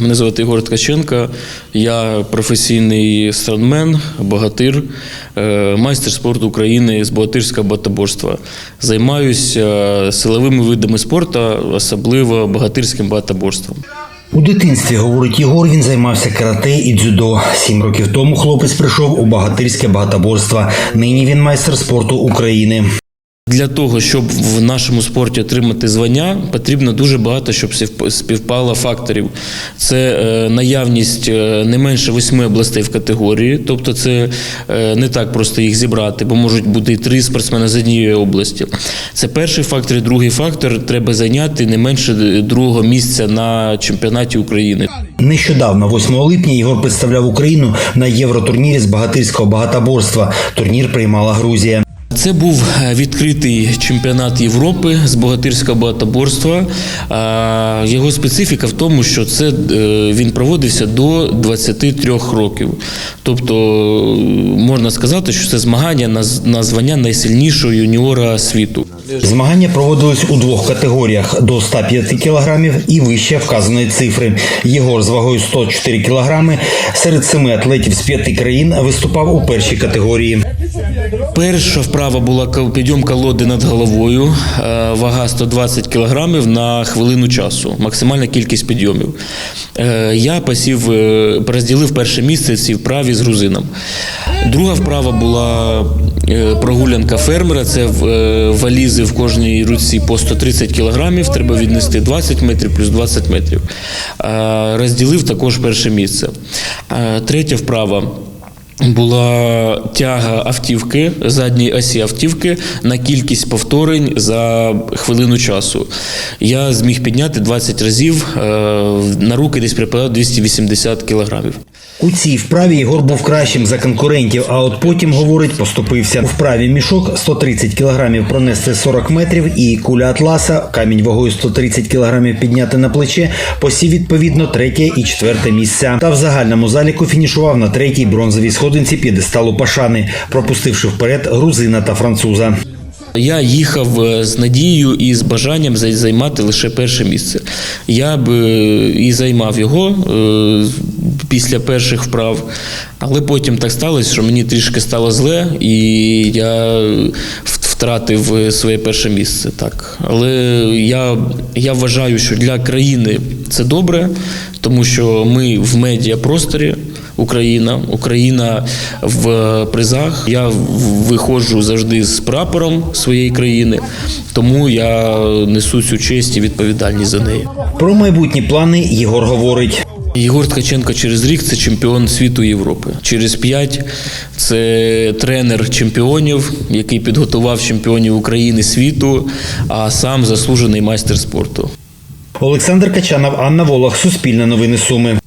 Мене звати Ігор Ткаченко. Я професійний странмен, богатир, е, майстер спорту України з богатирського багатоборства. Займаюся силовими видами спорту, особливо богатирським багатоборством. У дитинстві, говорить Єгор, він займався карате і дзюдо. Сім років тому хлопець прийшов у багатирське багатоборство. Нині він майстер спорту України. Для того, щоб в нашому спорті отримати звання, потрібно дуже багато, щоб спів- співпало факторів. Це е, наявність е, не менше восьми областей в категорії, тобто це е, не так просто їх зібрати, бо можуть бути і три спортсмени з однієї області. Це перший фактор. І другий фактор треба зайняти не менше другого місця на чемпіонаті України. Нещодавно, 8 липня, Єгор представляв Україну на євротурнірі з багатирського багатоборства. Турнір приймала Грузія. Це був е, відкритий чемпіонат Європи з богатирського багатоборства. А, Його специфіка в тому, що це е, він проводився до 23 років. Тобто е, можна сказати, що це змагання на звання найсильнішого юніора світу. Змагання проводились у двох категоріях до 105 кілограмів і вище вказаної цифри. Єгор з вагою 104 кілограми серед семи атлетів з п'яти країн виступав у першій категорії. Перша вправа була підйом колоди над головою, е, вага 120 кілограмів на хвилину часу, максимальна кількість підйомів. Е, Я посів, е, розділив перше місце цій вправі з грузином. Друга вправа була прогулянка фермера. Це валізи в кожній руці по 130 кілограмів. Треба віднести 20 метрів плюс 20 метрів. Розділив також перше місце. Третя вправа. Була тяга автівки, задньої осі автівки на кількість повторень за хвилину часу. Я зміг підняти 20 разів, е, на руки десь припадав 280 кілограмів. У цій вправі Єгор був кращим за конкурентів, а от потім, говорить, поступився. У вправі мішок 130 кілограмів пронести 40 метрів і куля атласа, камінь вагою 130 кілограмів підняти на плече, посів відповідно третє і четверте місця. Та в загальному заліку фінішував на третій бронзовій сходинці п'єдесталу Пашани, пропустивши вперед грузина та француза. Я їхав е, з надією і з бажанням зай- займати лише перше місце. Я б е, і займав його е, після перших вправ, але потім так сталося, що мені трішки стало зле, і я втратив е, своє перше місце. Так. Але я, я вважаю, що для країни це добре, тому що ми в медіапросторі. Україна, Україна в призах. Я виходжу завжди з прапором своєї країни, тому я несу цю честь і відповідальність за неї. Про майбутні плани Єгор говорить. Єгор Ткаченко через рік це чемпіон світу Європи. Через п'ять це тренер чемпіонів, який підготував чемпіонів України світу, а сам заслужений майстер спорту. Олександр Качанов, Анна Волох, Суспільне новини Суми.